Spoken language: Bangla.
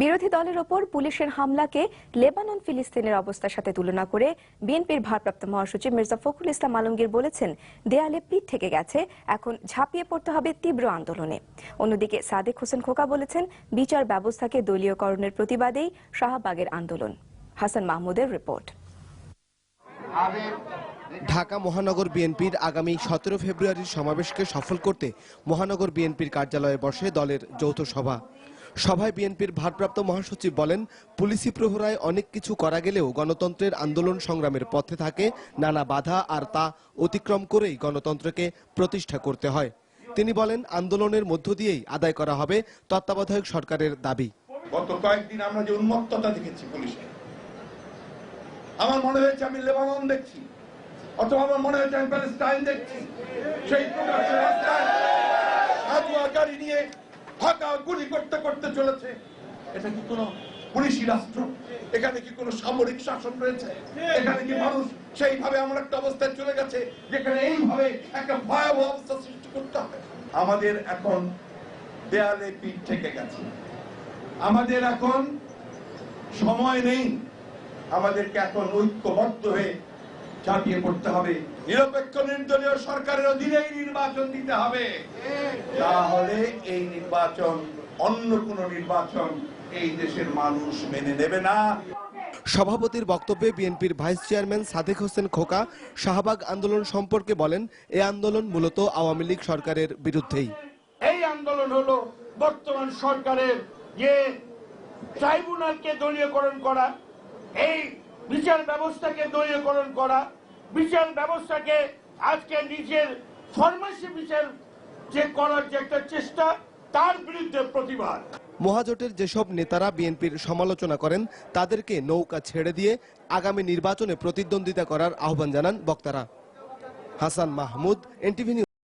বিরোধী দলের ওপর পুলিশের হামলাকে লেবানন, ফিলিস্তিনের অবস্থার সাথে তুলনা করে বিএনপির ভারপ্রাপ্ত মহাসচিব মির্জা ফখরুল ইসলাম আলমগীর বলেছেন, দেয়ালে পিঠ থেকে গেছে, এখন ঝাঁপিয়ে পড়তে হবে তীব্র আন্দোলনে। অন্যদিকে সাদেক হোসেন খোকা বলেছেন, বিচার ব্যবস্থাকে দলীয়করণের প্রতিবাদেই শাহবাগের আন্দোলন। হাসান মাহমুদের রিপোর্ট। ঢাকা মহানগর বিএনপির আগামী সতেরো ফেব্রুয়ারির সমাবেশকে সফল করতে মহানগর বিএনপির কার্যালয়ে বসে দলের যৌথ সভা। সভায় বিএনপির ভারপ্রাপ্ত মহাসচিব বলেন, পুলিশি প্রহরায় অনেক কিছু করা গেলেও গণতন্ত্রের আন্দোলন সংগ্রামের পথে থাকে, নানা বাধা আর তা অতিক্রম করেই গণতন্ত্রকে প্রতিষ্ঠা করতে হয়। তিনি বলেন, আন্দোলনের মধ্য দিয়েই আদায় করা হবে তত্ত্বাবধায়ক সরকারের দাবি। গত কয়েকদিন আমরা যে উন্মত্ততা দেখেছি পুলিশে, আমার মনে হয়েছে আমি লেবানন দেখছি, অথবা আমার মনে হয়েছে আমি প্যালেস্টাইন দেখছি। সেই প্রকাশের রাস্তায় হাতুয়া গাড়ি নিয়ে গুলি করতে করতে চলেছে। এটা কি পুলিশি রাষ্ট্র? এখানে কি সামরিক শাসন রয়েছে? এখানে কি মানুষ সেইভাবে একটা অবস্থায় চলে গেছে, যেখানে এইভাবে একটা ভয়াবহ অবস্থা সৃষ্টি করতে হবে? আমাদের এখন দেয়ালে পিঠ থেকে গেছে। আমাদের এখন সময় নেই। আমাদেরকে এখন ঐক্যবদ্ধ হয়ে ঝাঁপিয়ে পড়তে হবে। নিরপেক্ষ নির্দলীয় সরকারের অধীনেই নির্বাচন দিতে হবে। তাহলে এই নির্বাচন অন্য কোন নির্বাচন এই দেশের মানুষ মেনে নেবে না। সভাপতির বক্তব্যে বিএনপির ভাইস চেয়ারম্যান সাদেক হোসেন খোকা শাহবাগ আন্দোলন সম্পর্কে বলেন এ আন্দোলন মূলত আওয়ামী লীগ সরকারের বিরুদ্ধেই। এই আন্দোলন হলো বর্তমান সরকারের যে ট্রাইব্যুনালকে দলীয়করণ করা। এই বিচার ব্যবস্থাকে দলীয়করণ করা, বিচার ব্যবস্থাকে আজকে নিজের ফরমাসি বিচার যে করার যে একটা চেষ্টা, তার বিরুদ্ধে প্রতিবাদ। মহাজোটের যেসব নেতারা বিএনপির সমালোচনা করেন, তাদেরকে নৌকা ছেড়ে দিয়ে আগামী নির্বাচনে প্রতিদ্বন্দ্বিতা করার আহ্বান জানান বক্তারা। হাসান মাহমুদ, এনটিভি